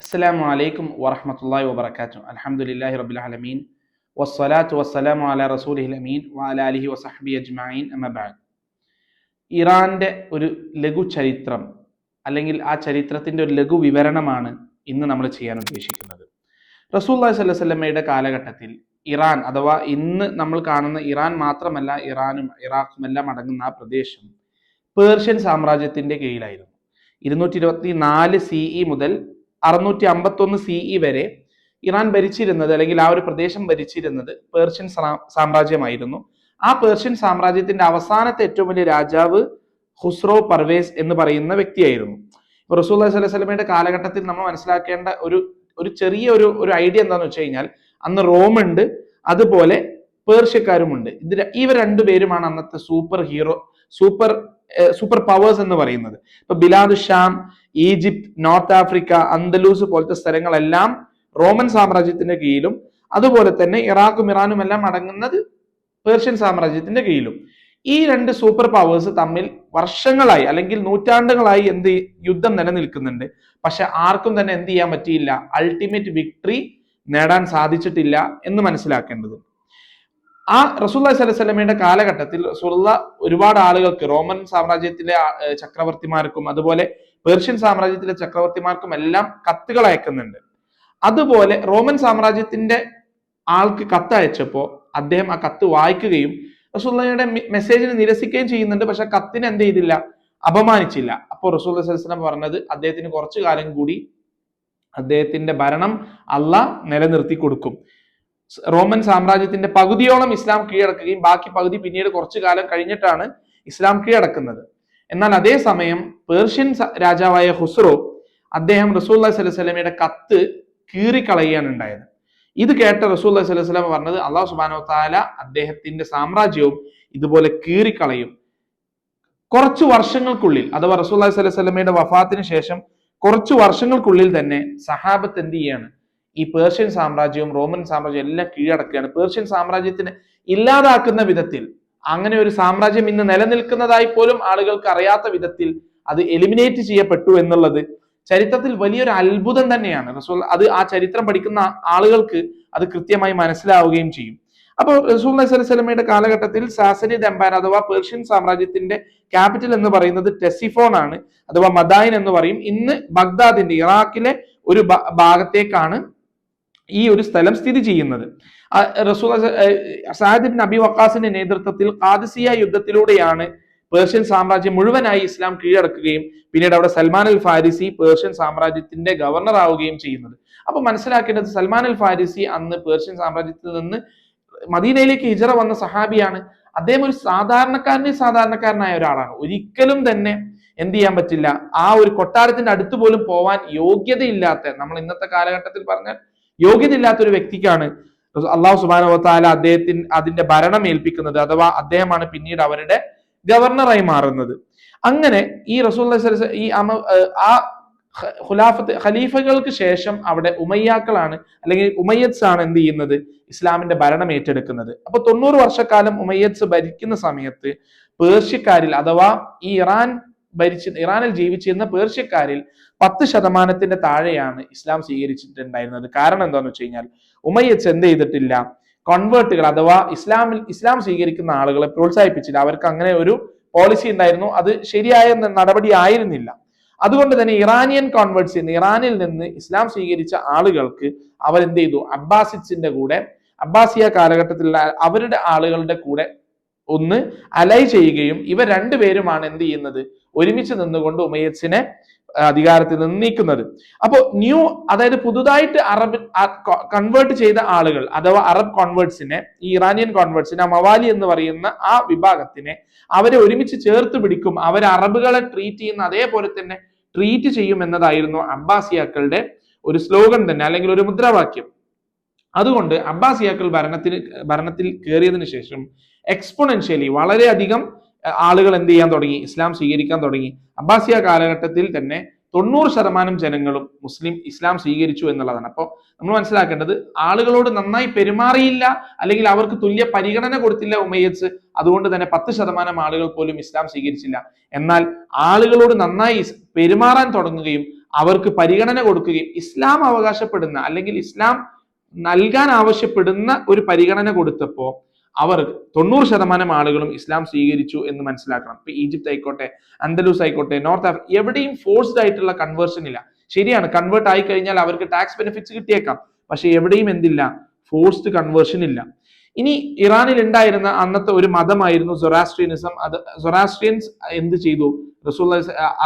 അസ്സലാമു അലൈക്കും വറഹ്മത്തുള്ളാഹി വബറകാതുഹു. അൽഹംദുലില്ലാഹി റബ്ബിൽ ആലമീൻ. വസ്സലാത്തു വസ്സലാമു അലാ റസൂലിഹിൽ അമീൻ വഅലാ ആലിഹി വസഹ്ബി അജ്മഈൻ. അമ്മ ബഅദ്. ഇറാന്റെ ഒരു ലഘു ചരിത്രം അല്ലെങ്കിൽ ആ ചരിത്രത്തിന്റെ ഒരു ലഘു വിവരണമാണ് ഇന്ന് നമ്മൾ ചെയ്യാൻ ഉദ്ദേശിക്കുന്നത്. അലൈഹി വസല്ലമയുടെ കാലഘട്ടത്തിൽ ഇറാൻ അഥവാ ഇന്ന് നമ്മൾ കാണുന്ന ഇറാൻ മാത്രമല്ല ഇറാനും ഇറാഖും എല്ലാം അടങ്ങുന്ന ആ പ്രദേശം പേർഷ്യൻ സാമ്രാജ്യത്തിന്റെ കീഴിലായിരുന്നു. ഇരുന്നൂറ്റി ഇരുപത്തി നാല് സി ഇ മുതൽ അറുന്നൂറ്റി അമ്പത്തൊന്ന് സി ഇ വരെ ഇറാൻ ഭരിച്ചിരുന്നത് അല്ലെങ്കിൽ ആ ഒരു പ്രദേശം ഭരിച്ചിരുന്നത് പേർഷ്യൻ സാമ്രാജ്യമായിരുന്നു. ആ പേർഷ്യൻ സാമ്രാജ്യത്തിന്റെ അവസാനത്തെ ഏറ്റവും വലിയ രാജാവ് ഹുസ്രോ പർവേസ് എന്ന് പറയുന്ന വ്യക്തിയായിരുന്നു. ഇപ്പൊ റസൂൽ അലൈഹി സ്വലമയുടെ കാലഘട്ടത്തിൽ നമ്മൾ മനസ്സിലാക്കേണ്ട ഒരു ഒരു ചെറിയ ഒരു ഒരു ഐഡിയ എന്താന്ന് വെച്ച് കഴിഞ്ഞാൽ അന്ന് റോം ഉണ്ട് അതുപോലെ പേർഷ്യക്കാരുമുണ്ട് ഇത് ഇവ രണ്ടുപേരുമാണ് അന്നത്തെ super hero super super powers എന്ന് പറയുന്നത്. ഇപ്പൊ Bilad Sham Egypt north Africa Andalus പോലത്തെ സ്ഥലങ്ങളെല്ലാം റോമൻ സാമ്രാജ്യത്തിന്റെ കീഴിലും അതുപോലെ തന്നെ ഇറാഖും ഇറാനും എല്ലാം അടങ്ങുന്നത് പേർഷ്യൻ സാമ്രാജ്യത്തിന്റെ കീഴിലും. ഈ രണ്ട് സൂപ്പർ പവേഴ്സ് തമ്മിൽ വർഷങ്ങളായി അല്ലെങ്കിൽ നൂറ്റാണ്ടുകളായി എന്ത് യുദ്ധം നിലനിൽക്കുന്നുണ്ട്. പക്ഷെ ആർക്കും തന്നെ എന്ത് ചെയ്യാൻ പറ്റിയില്ല. അൾട്ടിമേറ്റ് വിക്ടറി നേടാൻ സാധിച്ചിട്ടില്ല എന്ന് മനസ്സിലാക്കേണ്ടത് ആ റസൂല്ലാ സ്വലമയുടെ കാലഘട്ടത്തിൽ റസൂല ഒരുപാട് ആളുകൾക്ക് റോമൻ സാമ്രാജ്യത്തിലെ ചക്രവർത്തിമാർക്കും അതുപോലെ പേർഷ്യൻ സാമ്രാജ്യത്തിലെ ചക്രവർത്തിമാർക്കും എല്ലാം കത്തുകൾ അയക്കുന്നുണ്ട്. അതുപോലെ റോമൻ സാമ്രാജ്യത്തിന്റെ ആൾക്ക് കത്ത് അയച്ചപ്പോ അദ്ദേഹം ആ കത്ത് വായിക്കുകയും റസൂല്ലയുടെ മെസ്സേജിനെ നിരസിക്കുകയും ചെയ്യുന്നുണ്ട്. പക്ഷെ കത്തിന് എന്ത് ചെയ്തില്ല? അപമാനിച്ചില്ല. അപ്പോൾ റസൂൽ വസ്ലം പറഞ്ഞത് അദ്ദേഹത്തിന് കുറച്ചു കാലം കൂടി അദ്ദേഹത്തിന്റെ ഭരണം അല്ല നിലനിർത്തി കൊടുക്കും. റോമൻ സാമ്രാജ്യത്തിന്റെ പകുതിയോളം ഇസ്ലാം കീഴടക്കുകയും ബാക്കി പകുതി പിന്നീട് കുറച്ചു കാലം കഴിഞ്ഞിട്ടാണ് ഇസ്ലാം കീഴടക്കുന്നത്. എന്നാൽ അതേസമയം പേർഷ്യൻ രാജാവായ ഹുസ്രോ അദ്ദേഹം റസൂൽ അലൈഹി സ്വലമയുടെ കത്ത് കീറിക്കളയുകയാണ് ഉണ്ടായത്. ഇത് കേട്ട റസൂൽ അലൈഹി സ്വലം പറഞ്ഞത് അള്ളാഹു സുബാനോ താല അദ്ദേഹത്തിന്റെ സാമ്രാജ്യവും ഇതുപോലെ കീറിക്കളയും. കുറച്ച് വർഷങ്ങൾക്കുള്ളിൽ അഥവാ റസൂൽ അലൈഹി സ്വലമയുടെ വഫാത്തിന് ശേഷം കുറച്ച് വർഷങ്ങൾക്കുള്ളിൽ തന്നെ സഹാബത്ത് എന്ത് ചെയ്യാണ്? ഈ പേർഷ്യൻ സാമ്രാജ്യവും റോമൻ സാമ്രാജ്യവും എല്ലാം കീഴടക്കുകയാണ്. പേർഷ്യൻ സാമ്രാജ്യത്തിന് ഇല്ലാതാക്കുന്ന വിധത്തിൽ അങ്ങനെ ഒരു സാമ്രാജ്യം ഇന്ന് നിലനിൽക്കുന്നതായി പോലും ആളുകൾക്ക് അറിയാത്ത വിധത്തിൽ അത് എലിമിനേറ്റ് ചെയ്യപ്പെട്ടു എന്നുള്ളത് ചരിത്രത്തിൽ വലിയൊരു അത്ഭുതം തന്നെയാണ്. റസൂൽ അത് ആ ചരിത്രം പഠിക്കുന്ന ആളുകൾക്ക് അത് കൃത്യമായി മനസ്സിലാവുകയും ചെയ്യും. അപ്പോൾ റസൂൽ നസലമയുടെ കാലഘട്ടത്തിൽ സാസനിദ് എംപയർ അഥവാ പേർഷ്യൻ സാമ്രാജ്യത്തിന്റെ ക്യാപിറ്റൽ എന്ന് പറയുന്നത് ടെസിഫോൺ ആണ് അഥവാ മദായിൻ എന്ന് പറയും. ഇന്ന് ബഗ്ദാദിന്റെ ഇറാഖിലെ ഒരു ഭാഗത്തേക്കാണ് ഈ ഒരു സ്ഥലം സ്ഥിതി ചെയ്യുന്നത്. റസൂൽ സാദിബ് ബിൻ അബി വക്കാസിന്റെ നേതൃത്വത്തിൽ ഖാദിസിയ യുദ്ധത്തിലൂടെയാണ് പേർഷ്യൻ സാമ്രാജ്യം മുഴുവനായി ഇസ്ലാം കീഴടക്കുകയും പിന്നീട് അവിടെ സൽമാൻ അൽ ഫാരിസി പേർഷ്യൻ സാമ്രാജ്യത്തിന്റെ ഗവർണർ ആവുകയും ചെയ്യുന്നത്. അപ്പൊ മനസ്സിലാക്കേണ്ടത് സൽമാൻ അൽ ഫാരിസി അന്ന് പേർഷ്യൻ സാമ്രാജ്യത്തിൽ നിന്ന് മദീനയിലേക്ക് ഹിജറ വന്ന സഹാബിയാണ്. അദ്ദേഹം ഒരു സാധാരണക്കാരനെ സാധാരണക്കാരനായ ഒരാളാണ്. ഒരിക്കലും തന്നെ എന്ത് ചെയ്യാൻ പറ്റില്ല. ആ ഒരു കൊട്ടാരത്തിന്റെ അടുത്ത് പോലും പോവാൻ യോഗ്യതയില്ലാത്ത നമ്മൾ ഇന്നത്തെ കാലഘട്ടത്തിൽ പറഞ്ഞാൽ യോഗ്യതയില്ലാത്ത ഒരു വ്യക്തിക്കാണ് അള്ളാഹു സുബാന താല അദ്ദേഹത്തിന് അതിന്റെ ഭരണം ഏൽപ്പിക്കുന്നത് അഥവാ അദ്ദേഹമാണ് പിന്നീട് അവരുടെ ഗവർണറായി മാറുന്നത്. അങ്ങനെ ഈ റസൂൽ ഈ അമ ആ ഖുലാഫത്ത് ഖലീഫകൾക്ക് ശേഷം അവിടെ ഉമയ്യാക്കളാണ് അല്ലെങ്കിൽ ഉമയ്യത്സ് ആണ് എന്ത് ചെയ്യുന്നത്? ഇസ്ലാമിന്റെ ഭരണം ഏറ്റെടുക്കുന്നത്. അപ്പൊ തൊണ്ണൂറ് വർഷക്കാലം ഉമയ്യത്സ് ഭരിക്കുന്ന സമയത്ത് പേർഷ്യക്കാരിൽ അഥവാ ഈ ഇറാൻ ഭരിച്ച ഇറാനിൽ ജീവിച്ചിരുന്ന പേർഷ്യക്കാരിൽ പത്ത് ശതമാനത്തിന്റെ താഴെയാണ് ഇസ്ലാം സ്വീകരിച്ചിട്ടുണ്ടായിരുന്നത്. കാരണം എന്താണെന്ന് വെച്ച് കഴിഞ്ഞാൽ ഉമയ്യത്ത് എന്ത് ചെയ്തിട്ടില്ല? കൺവേർട്ടുകൾ അഥവാ ഇസ്ലാമിൽ ഇസ്ലാം സ്വീകരിക്കുന്ന ആളുകളെ പ്രോത്സാഹിപ്പിച്ചില്ല. അവർക്ക് അങ്ങനെ ഒരു പോളിസി ഉണ്ടായിരുന്നു. അത് ശരിയായ നടപടി ആയിരുന്നില്ല. അതുകൊണ്ട് തന്നെ ഇറാനിയൻ കോൺവേർട്സ് ഇറാനിൽ നിന്ന് ഇസ്ലാം സ്വീകരിച്ച ആളുകൾക്ക് അവർ എന്ത് ചെയ്തു? അബ്ബാസിന്റെ കൂടെ അബ്ബാസിയ കാലഘട്ടത്തിലുള്ള അവരുടെ ആളുകളുടെ കൂടെ ഒന്ന് അലൈ ചെയ്യുകയും ഇവ രണ്ടുപേരുമാണ് എന്ത് ചെയ്യുന്നത്? ഒരുമിച്ച് നിന്നുകൊണ്ട് ഉമയസിനെ അധികാരത്തിൽ നിന്ന് നീക്കുന്നത്. അപ്പോ ന്യൂ അതായത് പുതുതായിട്ട് അറബ് കൺവേർട്ട് ചെയ്ത ആളുകൾ അഥവാ അറബ് കോൺവേർട്സിനെ ഈ ഇറാനിയൻ കോൺവേർട്സിനെ മവാലി എന്ന് പറയുന്ന ആ വിഭാഗത്തിനെ അവരെ ഒരുമിച്ച് ചേർത്ത് പിടിക്കും. അവർ അറബുകളെ ട്രീറ്റ് ചെയ്യുന്ന അതേപോലെ തന്നെ ട്രീറ്റ് ചെയ്യും എന്നതായിരുന്നു അബ്ബാസിയാക്കളുടെ ഒരു സ്ലോഗൻ തന്നെ അല്ലെങ്കിൽ ഒരു മുദ്രാവാക്യം. അതുകൊണ്ട് അബ്ബാസിയാക്കൾ ഭരണത്തിന് ഭരണത്തിൽ കയറിയതിനു ശേഷം എക്സ്പൊണൻഷ്യലി വളരെയധികം ആളുകൾ എന്ത് ചെയ്യാൻ തുടങ്ങി? ഇസ്ലാം സ്വീകരിക്കാൻ തുടങ്ങി. അബ്ബാസിയ കാലഘട്ടത്തിൽ തന്നെ തൊണ്ണൂറ് ശതമാനം ജനങ്ങളും മുസ്ലിം ഇസ്ലാം സ്വീകരിച്ചു എന്നുള്ളതാണ്. അപ്പോൾ നമ്മൾ മനസ്സിലാക്കേണ്ടത് ആളുകളോട് നന്നായി പെരുമാറിയില്ല അല്ലെങ്കിൽ അവർക്ക് തുല്യ പരിഗണന കൊടുത്തില്ല ഉമയ്യസ് അതുകൊണ്ട് തന്നെ പത്ത് ശതമാനം ആളുകൾ പോലും ഇസ്ലാം സ്വീകരിച്ചില്ല. എന്നാൽ ആളുകളോട് നന്നായി പെരുമാറാൻ തുടങ്ങുകയും അവർക്ക് പരിഗണന കൊടുക്കുകയും ഇസ്ലാം അവകാശപ്പെടുന്ന അല്ലെങ്കിൽ ഇസ്ലാം നൽകാൻ ആവശ്യപ്പെടുന്ന ഒരു പരിഗണന കൊടുത്തപ്പോൾ അവർ തൊണ്ണൂറ് ശതമാനം ആളുകളും ഇസ്ലാം സ്വീകരിച്ചു എന്ന് മനസ്സിലാക്കണം. ഇപ്പൊ ഈജിപ്ത് ആയിക്കോട്ടെ അന്തലൂസ് ആയിക്കോട്ടെ നോർത്ത് ആഫ്രിക്ക എവിടെയും ഫോഴ്സ്ഡ് ആയിട്ടുള്ള കൺവേർഷൻ ഇല്ല. ശരിയാണ് കൺവേർട്ട് ആയി കഴിഞ്ഞാൽ അവർക്ക് ടാക്സ് ബെനിഫിറ്റ്സ് കിട്ടിയേക്കാം. പക്ഷെ എവിടെയും എന്തില്ല ഫോഴ്സ്ഡ് കൺവേർഷൻ ഇല്ല. ഇനി ഇറാനിൽ ഉണ്ടായിരുന്ന അന്നത്തെ ഒരു മതമായിരുന്നു സൊറാസ്ട്രിയനിസം. അത് സൊറാസ്ട്രിയൻസ് എന്ത് ചെയ്തു? റസൂൽ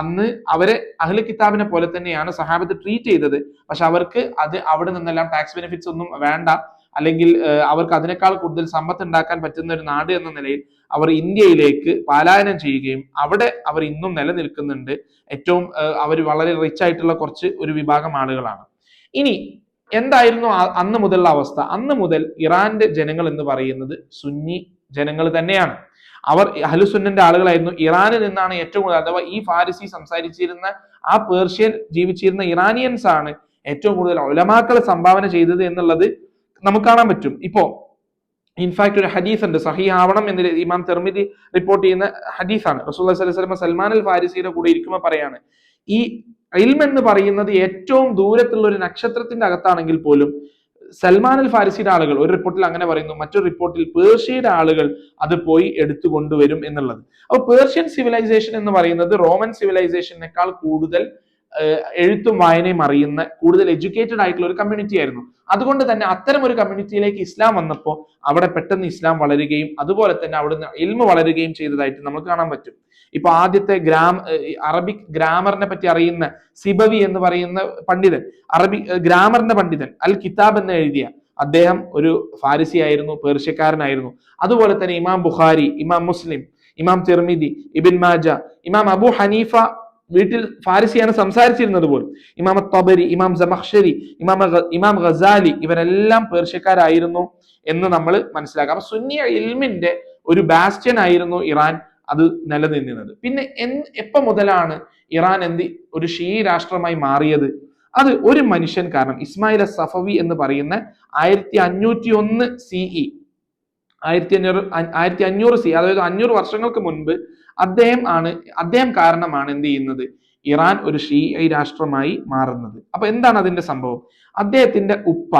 അന്ന് അവരെ അഹ്ല കിതാബിനെ പോലെ തന്നെയാണ് സഹാബത്ത് ട്രീറ്റ് ചെയ്തത്. പക്ഷെ അവർക്ക് അത് അവിടെ നിന്നെല്ലാം ടാക്സ് ബെനിഫിറ്റ്സ് ഒന്നും വേണ്ട. അല്ലെങ്കിൽ അവർക്ക് അതിനേക്കാൾ കൂടുതൽ സമ്പത്ത് ഉണ്ടാക്കാൻ പറ്റുന്ന ഒരു നാട് എന്ന നിലയിൽ അവർ ഇന്ത്യയിലേക്ക് പലായനം ചെയ്യുകയും അവിടെ അവർ ഇന്നും നിലനിൽക്കുന്നുണ്ട്. ഏറ്റവും അവർ വളരെ റിച്ച് ആയിട്ടുള്ള കുറച്ച് ഒരു വിഭാഗം ആളുകളാണ്. ഇനി എന്തായിരുന്നു അന്ന് മുതലുള്ള അവസ്ഥ? അന്ന് മുതൽ ഇറാന്റെ ജനങ്ങൾ എന്ന് പറയുന്നത് സുന്നി ജനങ്ങൾ തന്നെയാണ്. അവർ ഹലുസുന്നന്റെ ആളുകളായിരുന്നു. ഇറാനിൽ നിന്നാണ് ഏറ്റവും കൂടുതൽ അഥവാ ഈ ഫാരിസി സംസാരിച്ചിരുന്ന ആ പേർഷ്യൻ ജീവിച്ചിരുന്ന ഇറാനിയൻസ് ആണ് ഏറ്റവും കൂടുതൽ ഒലമാക്കൾ സംഭാവന ചെയ്തത് എന്നുള്ളത് നമുക്ക് കാണാൻ പറ്റും. ഇപ്പോ ഇൻഫാക്ട് ഒരു ഹദീസ് ഉണ്ട്. സഹി ആവണം എന്ന് ഇമാം തെർമിതി റിപ്പോർട്ട് ചെയ്യുന്ന ഹദീസാണ്. റസൂൽ സ്വലമ സൽമാൻ അൽ ഫാരിസിയുടെ കൂടെ ഇരിക്കുമ്പോൾ പറയാണ് ഈ ഇൽം എന്ന് പറയുന്നത് ഏറ്റവും ദൂരത്തുള്ള ഒരു നക്ഷത്രത്തിന്റെ അകത്താണെങ്കിൽ പോലും സൽമാൻ അൽ ഫാരിസിയുടെ ആളുകൾ ഒരു റിപ്പോർട്ടിൽ അങ്ങനെ പറയുന്നു മറ്റൊരു റിപ്പോർട്ടിൽ പേർഷ്യയുടെ ആളുകൾ അത് പോയി എടുത്തു കൊണ്ടുവരും എന്നുള്ളത്. അപ്പൊ പേർഷ്യൻ സിവിലൈസേഷൻ എന്ന് പറയുന്നത് റോമൻ സിവിലൈസേഷനേക്കാൾ കൂടുതൽ എഴുത്തും വായനയും അറിയുന്ന കൂടുതൽ എഡ്യൂക്കേറ്റഡ് ആയിട്ടുള്ള ഒരു കമ്മ്യൂണിറ്റി ആയിരുന്നു. അതുകൊണ്ട് തന്നെ അത്തരം ഒരു കമ്മ്യൂണിറ്റിയിലേക്ക് ഇസ്ലാം വന്നപ്പോൾ അവിടെ പെട്ടെന്ന് ഇസ്ലാം വളരുകയും അതുപോലെ തന്നെ അവിടുന്ന് ഇൽമ വളരുകയും ചെയ്തതായിട്ട് നമുക്ക് കാണാൻ പറ്റും. ഇപ്പൊ ആദ്യത്തെ ഗ്രാം അറബിക് ഗ്രാമറിനെ പറ്റി അറിയുന്ന സിബവി എന്ന് പറയുന്ന പണ്ഡിതൻ അറബി ഗ്രാമറിന്റെ പണ്ഡിതൻ അൽ കിതാബ് എന്ന് എഴുതിയ അദ്ദേഹം ഒരു ഫാരിസി ആയിരുന്നു പേർഷ്യക്കാരനായിരുന്നു. അതുപോലെ തന്നെ ഇമാം ബുഖാരി ഇമാം മുസ്ലിം ഇമാം തിർമിദി ഇബിൻ മാജ ഇമാം അബു ഹനീഫ വീട്ടിൽ ഫാരിസിയാണ് സംസാരിച്ചിരുന്നത് പോലും. ഇമാം തബരി ഇമാം ജമഖ്ഷരി ഇമാം ഇമാം ഗസാലി ഇവരെല്ലാം പേർഷ്യക്കാരായിരുന്നു എന്ന് നമ്മൾ മനസ്സിലാക്കാം. അപ്പൊ സുന്നിയ ഇൽമിന്റെ ഒരു ബാസ്റ്റ്യൻ ആയിരുന്നു ഇറാൻ അത് നിലനിന്നിരുന്നത്. പിന്നെ എൻ എപ്പ മുതലാണ് ഇറാൻ എന്ത് ഒരു ഷീ രാഷ്ട്രമായി മാറിയത്? അത് ഒരു മനുഷ്യൻ കാരണം. ഇസ്മായിൽ സഫവി എന്ന് പറയുന്ന ആയിരത്തി അഞ്ഞൂറ്റി ഒന്ന് സിഇ ആയിരത്തി അഞ്ഞൂറ് ആയിരത്തി അഞ്ഞൂറ് സി അതായത് അഞ്ഞൂറ് വർഷങ്ങൾക്ക് മുൻപ് അദ്ദേഹം ആണ് അദ്ദേഹം കാരണമാണ് എന്ത് ചെയ്യുന്നത്? ഇറാൻ ഒരു ഷീ രാഷ്ട്രമായി മാറുന്നത്. അപ്പൊ എന്താണ് അതിന്റെ സംഭവം? അദ്ദേഹത്തിന്റെ ഉപ്പ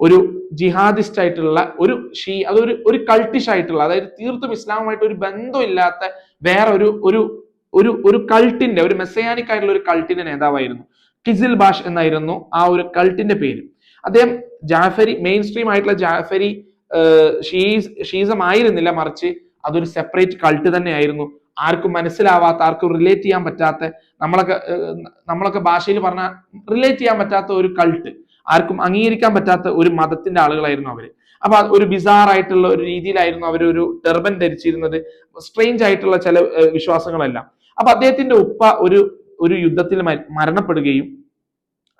ഒരു ജിഹാദിസ്റ്റ് ആയിട്ടുള്ള ഒരു ഷീ അതൊരു ഒരു കൾട്ടിഷ് ആയിട്ടുള്ള അതായത് തീർത്തും ഇസ്ലാമുമായിട്ട് ഒരു ബന്ധമില്ലാത്ത വേറെ ഒരു ഒരു ഒരു ഒരു കൾട്ടിന്റെ ഒരു മെസ്സയാനിക് ആയിട്ടുള്ള ഒരു കൾട്ടിന്റെ നേതാവായിരുന്നു. കിസിൽ ബാഷ് എന്നായിരുന്നു ആ ഒരു കൾട്ടിന്റെ പേര്. അദ്ദേഹം ജാഫരി മെയിൻ സ്ട്രീം ആയിട്ടുള്ള ജാഫരി ഷീസ് ഷീസം ആയിരുന്നില്ല മറിച്ച് അതൊരു സെപ്പറേറ്റ് കൾട്ട് തന്നെയായിരുന്നു. ആർക്കും മനസ്സിലാവാത്ത ആർക്കും റിലേറ്റ് ചെയ്യാൻ പറ്റാത്ത നമ്മളൊക്കെ നമ്മളൊക്കെ ഭാഷയിൽ പറഞ്ഞ റിലേറ്റ് ചെയ്യാൻ പറ്റാത്ത ഒരു കൾട്ട് ആർക്കും അംഗീകരിക്കാൻ പറ്റാത്ത ഒരു മതത്തിന്റെ ആളുകളായിരുന്നു അവർ. അപ്പൊ ഒരു ബിസാർ ആയിട്ടുള്ള ഒരു രീതിയിലായിരുന്നു അവർ ഒരു ടെർബൻ ധരിച്ചിരുന്നത്. സ്ട്രെയിഞ്ച് ആയിട്ടുള്ള ചില വിശ്വാസങ്ങളെല്ലാം. അപ്പൊ അദ്ദേഹത്തിന്റെ ഉപ്പ ഒരു ഒരു യുദ്ധത്തിൽ മരണപ്പെടുകയും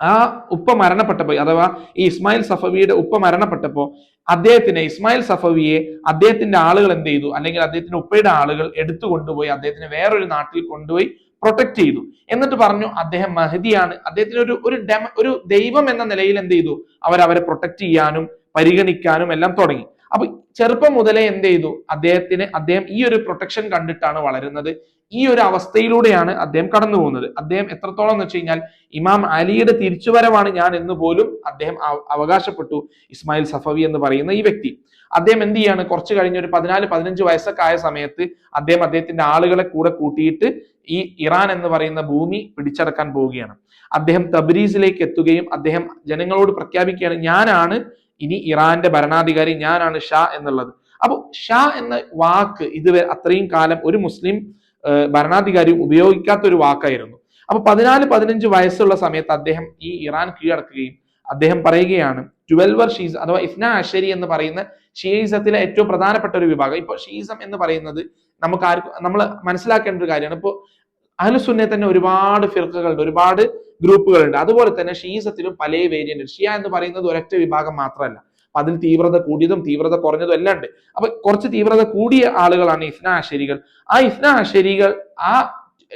ആ ഉപ്പ മരണപ്പെട്ടപ്പോൾ അഥവാ ഈ ഇസ്മായിൽ സഫവിയുടെ ഉപ്പ മരണപ്പെട്ടപ്പോൾ അദ്ദേഹത്തിനെ ഇസ്മായിൽ സഫവിയെ അദ്ദേഹത്തിന്റെ ആളുകൾ എന്ത് ചെയ്തു? അല്ലെങ്കിൽ അദ്ദേഹത്തിന്റെ ഉപ്പയുടെ ആളുകൾ എടുത്തു കൊണ്ടുപോയി അദ്ദേഹത്തിനെ വേറൊരു നാട്ടിൽ കൊണ്ടുപോയി പ്രൊട്ടക്ട് ചെയ്തു. എന്നിട്ട് പറഞ്ഞു അദ്ദേഹം മഹദിയാണ് അദ്ദേഹത്തിന് ഒരു ഒരു ഡെമ ഒരു ദൈവം എന്ന നിലയിൽ എന്ത് ചെയ്തു? അവർ അവരെ പ്രൊട്ടക്ട് ചെയ്യാനും പരിഗണിക്കാനും എല്ലാം തുടങ്ങി. അപ്പൊ ചെറുപ്പം മുതലേ എന്ത് ചെയ്തു? അദ്ദേഹത്തിന് അദ്ദേഹം ഈ ഒരു പ്രൊട്ടക്ഷൻ കണ്ടിട്ടാണ് വളരുന്നത്. ഈ ഒരു അവസ്ഥയിലൂടെയാണ് അദ്ദേഹം കടന്നു പോകുന്നത്. അദ്ദേഹം എത്രത്തോളം എന്ന് വെച്ച് കഴിഞ്ഞാൽ ഇമാം അലിയുടെ തിരിച്ചുവരവാണ് ഞാൻ എന്ന് പോലും അദ്ദേഹം അവകാശപ്പെട്ടു ഇസ്മായിൽ സഫവി എന്ന് പറയുന്ന ഈ വ്യക്തി. അദ്ദേഹം എന്ത് ചെയ്യാണ്? കുറച്ച് കഴിഞ്ഞ ഒരു പതിനാല് പതിനഞ്ച് വയസ്സൊക്കെ ആയ സമയത്ത് അദ്ദേഹം അദ്ദേഹത്തിന്റെ ആളുകളെ കൂടെ കൂട്ടിയിട്ട് ഈ ഇറാൻ എന്ന് പറയുന്ന ഭൂമി പിടിച്ചടക്കാൻ പോവുകയാണ്. അദ്ദേഹം തബ്രീസിലേക്ക് എത്തുകയും അദ്ദേഹം ജനങ്ങളോട് പ്രഖ്യാപിക്കുകയാണ് ഞാനാണ് ഇനി ഇറാന്റെ ഭരണാധികാരി ഞാനാണ് ഷാ എന്നുള്ളത്. അപ്പോൾ ഷാ എന്ന വാക്ക് ഇതുവരെ അത്രയും കാലം ഒരു മുസ്ലിം ഭരണാധികാരി ഉപയോഗിക്കാത്ത ഒരു വാക്കായിരുന്നു. അപ്പൊ പതിനാല് പതിനഞ്ച് വയസ്സുള്ള സമയത്ത് അദ്ദേഹം ഈ ഇറാൻ കീഴടക്കുകയും അദ്ദേഹം പറയുകയാണ് ട്വൽവർ ഷീസ് അഥവാ ഇഫ്ന അഷരി എന്ന് പറയുന്ന ഷീസത്തിലെ ഏറ്റവും പ്രധാനപ്പെട്ട ഒരു വിഭാഗം. ഇപ്പൊ ഷീസം എന്ന് പറയുന്നത് നമുക്ക് ആർക്കും നമ്മൾ മനസ്സിലാക്കേണ്ട ഒരു കാര്യമാണ്. ഇപ്പോൾ അഹ്ലുസുന്നെ തന്നെ ഒരുപാട് ഫിർക്കകളുണ്ട് ഒരുപാട് ഗ്രൂപ്പുകളുണ്ട്. അതുപോലെ തന്നെ ഷീസത്തിലും പല വേരിയന്റ് ഷിയ എന്ന് പറയുന്നത് ഒരൊറ്റ വിഭാഗം മാത്രമല്ല. അതിൽ തീവ്രത കൂടിയതും തീവ്രത കുറഞ്ഞതും എല്ലാം ഉണ്ട്. അപ്പൊ കുറച്ച് തീവ്രത കൂടിയ ആളുകളാണ് ഇസ്ന അശരികൾ ആ ഇസ്ന അശരികൾ ആ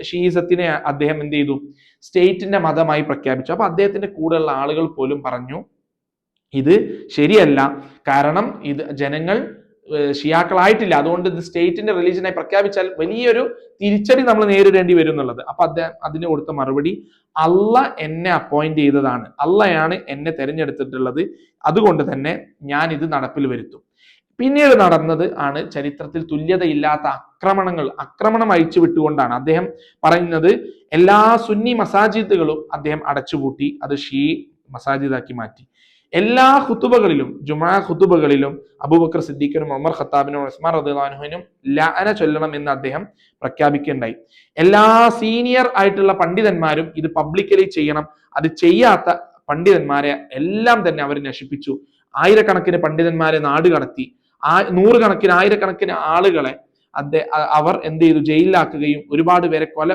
ഷീസത്തിനെ അദ്ദേഹം എന്ത് ചെയ്തു? സ്റ്റേറ്റിന്റെ മതമായി പ്രഖ്യാപിച്ചു. അപ്പൊ അദ്ദേഹത്തിന്റെ കൂടെയുള്ള ആളുകൾ പോലും പറഞ്ഞു ഇത് ശരിയല്ല. കാരണം ഇത് ജനങ്ങൾ ഷിയാക്കളായിട്ടില്ല. അതുകൊണ്ട് ഇത് സ്റ്റേറ്റിന്റെ റിലീജിയനായി പ്രഖ്യാപിച്ചാൽ വലിയൊരു തിരിച്ചടി നമ്മൾ നേരിടേണ്ടി വരും എന്നുള്ളത്. അപ്പൊ അദ്ദേഹം അതിന് കൊടുത്ത മറുപടി അല്ല എന്നെ അപ്പോയിന്റ് ചെയ്തതാണ്. അല്ലയാണ് എന്നെ തെരഞ്ഞെടുത്തിട്ടുള്ളത്. അതുകൊണ്ട് തന്നെ ഞാൻ ഇത് നടപ്പിൽ വരുത്തും. പിന്നീട് നടന്നത് ആണ് ചരിത്രത്തിൽ തുല്യതയില്ലാത്ത ആക്രമണങ്ങൾ. ആക്രമണം അഴിച്ചു വിട്ടുകൊണ്ടാണ്. അദ്ദേഹം പറയുന്നത് എല്ലാ സുന്നി മസാജിദുകളും അദ്ദേഹം അടച്ചുപൂട്ടി അത് ഷീ മസാജിദാക്കി മാറ്റി. എല്ലാ ഹുത്തുബകളിലും ജുമാ ഹുത്തുബകളിലും അബൂബക്കർ സിദ്ദീഖിനും ഉമർ ഖത്താബിനും ഉസ്മാൻ റദിഖാനുഹിനും ലാന ചൊല്ലണം എന്ന് അദ്ദേഹം പ്രഖ്യാപിക്കുകയുണ്ടായി. എല്ലാ സീനിയർ ആയിട്ടുള്ള പണ്ഡിതന്മാരും ഇത് പബ്ലിക്കലി ചെയ്യണം. അത് ചെയ്യാത്ത പണ്ഡിതന്മാരെ എല്ലാം തന്നെ അവർ നശിപ്പിച്ചു. ആയിരക്കണക്കിന് പണ്ഡിതന്മാരെ നാട് കടത്തി. ആ നൂറുകണക്കിന് ആയിരക്കണക്കിന് ആളുകളെ അവർ എന്ത് ചെയ്തു? ജയിലിലാക്കുകയും ഒരുപാട് പേരെ കൊല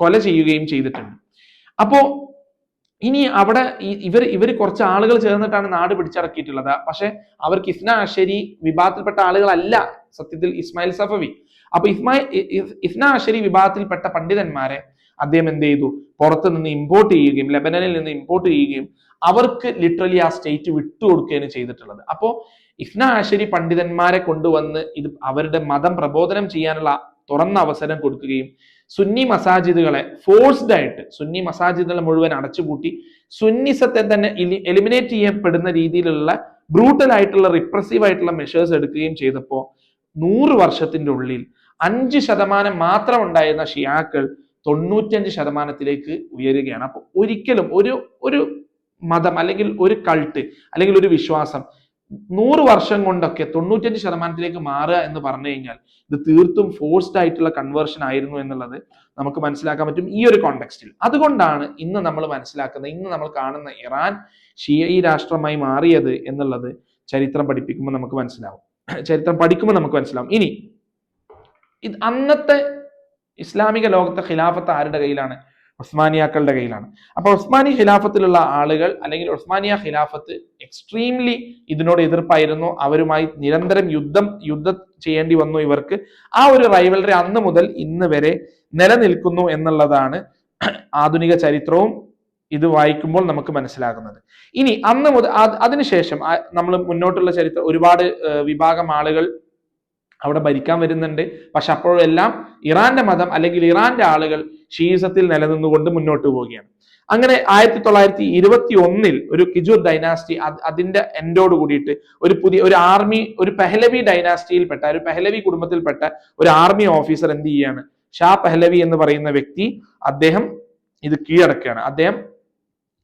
കൊല ചെയ്യുകയും ചെയ്തിട്ടുണ്ട്. അപ്പോ ഇനി അവിടെ ഇവർ ഇവർ കുറച്ച് ആളുകൾ ചേർന്നിട്ടാണ് നാട് പിടിച്ചടക്കിയിട്ടുള്ളത്. പക്ഷെ അവർക്ക് ഇസ്ന അഷരി വിഭാഗത്തിൽപ്പെട്ട ആളുകളല്ല സത്യത്തിൽ ഇസ്മായിൽ സഫവി. അപ്പൊ ഇസ്മായിൽ ഇസ്ന അഷരി വിഭാഗത്തിൽപ്പെട്ട പണ്ഡിതന്മാരെ അദ്ദേഹം എന്ത് ചെയ്തു? പുറത്ത് നിന്ന് ഇമ്പോർട്ട് ചെയ്യുകയും ലെബനനിൽ നിന്ന് ഇമ്പോർട്ട് ചെയ്യുകയും അവർക്ക് ലിറ്ററലി ആ സ്റ്റേറ്റ് വിട്ടു വിട്ടുകൊടുക്കുകയാണ് ചെയ്തിട്ടുള്ളത്. അപ്പോ ഇഫ്ന ആശരി പണ്ഡിതന്മാരെ കൊണ്ടുവന്ന് ഇത് അവരുടെ മതം പ്രബോധനം ചെയ്യാനുള്ള തുറന്ന അവസരം കൊടുക്കുകയും സുന്നി മസാജിദുകളെ ഫോഴ്സ്ഡ് ആയിട്ട് സുന്നി മസാജിദുകളെ മുഴുവൻ അടച്ചുപൂട്ടി സുന്നിസത്തെ തന്നെ എലിമിനേറ്റ് ചെയ്യപ്പെടുന്ന രീതിയിലുള്ള ബ്രൂട്ടൽ ആയിട്ടുള്ള റിപ്രസീവ് ആയിട്ടുള്ള മെഷേഴ്സ് എടുക്കുകയും ചെയ്തപ്പോൾ നൂറ് വർഷത്തിന്റെ ഉള്ളിൽ അഞ്ച് ശതമാനം മാത്രം ഉണ്ടായിരുന്ന ഷിയാക്കൾ തൊണ്ണൂറ്റഞ്ച് ശതമാനത്തിലേക്ക് ഉയരുകയാണ്. അപ്പോൾ ഒരിക്കലും ഒരു ഒരു മതം അല്ലെങ്കിൽ ഒരു കൾട്ട് അല്ലെങ്കിൽ ഒരു വിശ്വാസം നൂറ് വർഷം കൊണ്ടൊക്കെ തൊണ്ണൂറ്റഞ്ച് ശതമാനത്തിലേക്ക് മാറുക എന്ന് പറഞ്ഞു കഴിഞ്ഞാൽ ഇത് തീർത്തും ഫോഴ്സ്ഡ് ആയിട്ടുള്ള കൺവേർഷൻ ആയിരുന്നു എന്നുള്ളത് നമുക്ക് മനസ്സിലാക്കാൻ പറ്റും ഈ ഒരു കോണ്ടെക്സ്റ്റിൽ അതുകൊണ്ടാണ് ഇന്ന് നമ്മൾ മനസ്സിലാക്കുന്നത് ഇന്ന് നമ്മൾ കാണുന്ന ഇറാൻ ഷിയ രാഷ്ട്രമായി മാറിയത് എന്നുള്ളത് ചരിത്രം പഠിപ്പിക്കുമ്പോൾ നമുക്ക് മനസ്സിലാവും. ചരിത്രം പഠിക്കുമ്പോൾ നമുക്ക് മനസ്സിലാവും. ഇനി ഇത് അന്നത്തെ ഇസ്ലാമിക ലോകത്തെ ഖിലാഫത്ത് ആരുടെ കയ്യിലാണ്? ഉസ്മാനിയാക്കളുടെ കയ്യിലാണ്. അപ്പൊ ഉസ്മാനി ഖിലാഫത്തിലുള്ള ആളുകൾ അല്ലെങ്കിൽ ഉസ്മാനിയ ഖിലാഫത്ത് എക്സ്ട്രീംലി ഇതിനോട് എതിർപ്പായിരുന്നു. അവരുമായി നിരന്തരം യുദ്ധം യുദ്ധം ചെയ്യേണ്ടി വന്നു ഇവർക്ക്. ആ ഒരു റൈവലറി അന്ന് മുതൽ ഇന്ന് വരെ നിലനിൽക്കുന്നു എന്നുള്ളതാണ് ആധുനിക ചരിത്രവും ഇത് വായിക്കുമ്പോൾ നമുക്ക് മനസ്സിലാകുന്നത്. ഇനി അന്ന് മുതൽ അതിനുശേഷം നമ്മൾ മുന്നോട്ടുള്ള ചരിത്രം ഒരുപാട് വിഭാഗം ആളുകൾ അവിടെ ഭരിക്കാൻ വരുന്നുണ്ട്. പക്ഷെ അപ്പോഴെല്ലാം ഇറാന്റെ മതം അല്ലെങ്കിൽ ഇറാന്റെ ആളുകൾ ഷീസത്തിൽ നിലനിന്നുകൊണ്ട് മുന്നോട്ട് പോവുകയാണ്. അങ്ങനെ ആയിരത്തി തൊള്ളായിരത്തി ഇരുപത്തി ഒന്നിൽ ഒരു കിജൂർ ഡൈനാസ്റ്റി അതിന്റെ എൻഡോട് കൂടിയിട്ട് ഒരു പുതിയ ഒരു ആർമി ഒരു പെഹലവി ഡൈനാസ്റ്റിയിൽപ്പെട്ട ഒരു പെഹലവി കുടുംബത്തിൽപ്പെട്ട ഒരു ആർമി ഓഫീസർ എന്ത് ചെയ്യാണ് ഷാ പെഹലവി എന്ന് പറയുന്ന വ്യക്തി അദ്ദേഹം ഇത് കീഴടക്കുകയാണ്. അദ്ദേഹം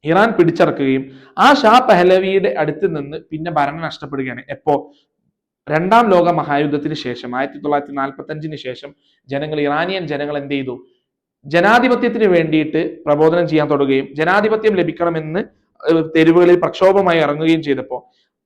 ഇറാൻ പിടിച്ചടക്കുകയും ആ ഷാ പെഹലവിയുടെ അടുത്ത് നിന്ന് പിന്നെ ഭരണം നഷ്ടപ്പെടുകയാണ്. എപ്പോ? രണ്ടാം ലോക മഹായുദ്ധത്തിന് ശേഷം ആയിരത്തി തൊള്ളായിരത്തി നാൽപ്പത്തി അഞ്ചിന് ശേഷം ജനങ്ങൾ ഇറാനിയൻ ജനങ്ങൾ എന്ത് ചെയ്തു? ജനാധിപത്യത്തിന് വേണ്ടിയിട്ട് പ്രബോധനം ചെയ്യാൻ തുടങ്ങുകയും ജനാധിപത്യം ലഭിക്കണമെന്ന് തെരുവുകളിൽ പ്രക്ഷോഭമായി ഇറങ്ങുകയും ചെയ്തപ്പോൾ